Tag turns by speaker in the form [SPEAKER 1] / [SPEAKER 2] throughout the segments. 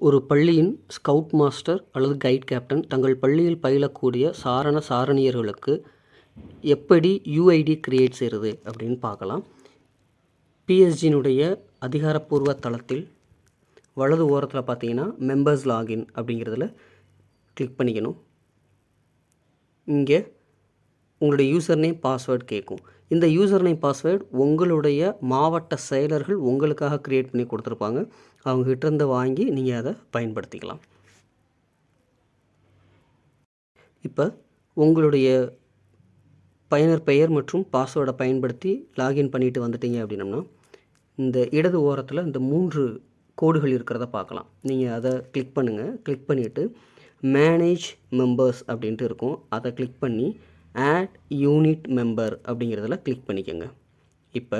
[SPEAKER 1] ஒரு பள்ளியின் scout master அல்லது கைட் கேப்டன் தங்கள் பள்ளியில் பயிலக்கூடிய சாரண சாரணியர்களுக்கு எப்படி யூஐடி கிரியேட் செய்கிறது அப்படின்னு பார்க்கலாம். பிஎஸ்ஜியினுடைய அதிகாரப்பூர்வ தளத்தில் வலது ஓரத்தில் பார்த்தீங்கன்னா மெம்பர்ஸ் லாகின் அப்படிங்கிறதுல கிளிக் பண்ணிக்கணும். இங்கே உங்களுடைய யூசர் நேம் பாஸ்வேர்டு கேட்கும் இந்த யூசர் நேம் பாஸ்வேர்டு உங்களுடைய மாவட்ட செயலர்கள் உங்களுக்காக க்ரியேட் பண்ணி கொடுத்துருப்பாங்க. அவங்ககிட்ட இருந்து வாங்கி நீங்கள் அதை பயன்படுத்திக்கலாம். இப்போ உங்களுடைய பயனர் பெயர் மற்றும் பாஸ்வேர்டை பயன்படுத்தி லாகின் பண்ணிட்டு வந்துட்டீங்க அப்படின்னம்னா இந்த இடது ஓரத்தில் இந்த மூன்று கோடுகள் இருக்கிறத பார்க்கலாம். நீங்கள் அதை கிளிக் பண்ணுங்கள் கிளிக் பண்ணிவிட்டு மேனேஜ் மெம்பர்ஸ் அப்படின்ட்டு இருக்கும். அதை கிளிக் பண்ணி ஆட் யூனிட் மெம்பர் அப்படிங்கிறதுல கிளிக் பண்ணிக்கோங்க. இப்போ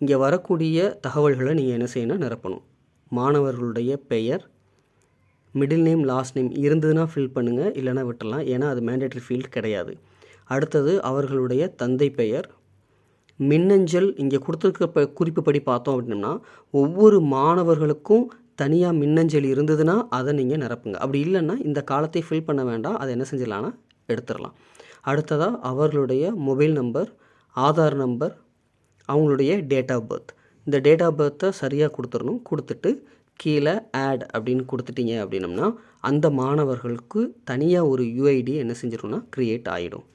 [SPEAKER 1] இங்கே வரக்கூடிய தகவல்களை நீங்கள் என்ன செய்யணும்? நிரப்பணும். மாணவர்களுடைய பெயர் மிடில் நேம் லாஸ்ட் நேம் இருந்ததுன்னா ஃபில் பண்ணுங்கள் இல்லைனா விட்டுடலாம் ஏன்னா அது மேண்டேட்ரி ஃபீல்ட் கிடையாது. அடுத்தது அவர்களுடைய தந்தை பெயர். மின்னஞ்சல் இங்கே கொடுத்துருக்க குறிப்பு குறிப்புப்படி பார்த்தோம் அப்படின்னா ஒவ்வொரு மாணவர்களுக்கும் தனியாக மின்னஞ்சல் இருந்ததுன்னா அதை நீங்கள் நிரப்புங்க. அப்படி இல்லைன்னா இந்த காலத்தை ஃபில் பண்ண வேண்டாம். அதை என்ன செஞ்சிடலான்னா எடுத்துடலாம். அடுத்ததாக அவர்களுடைய மொபைல் நம்பர் ஆதார் நம்பர் அவங்களுடைய டேட் ஆஃப் பர்த் இந்த டேட் ஆஃப் பர்த்தை சரியாக கொடுத்துடணும். கொடுத்துட்டு கீழே ஆட் அப்படின்னு கொடுத்துட்டீங்க அப்படின்னம்னா அந்த மாணவர்களுக்கு தனியாக ஒரு யூஐடி என்ன செஞ்சிடும்னா க்ரியேட் ஆகிடும்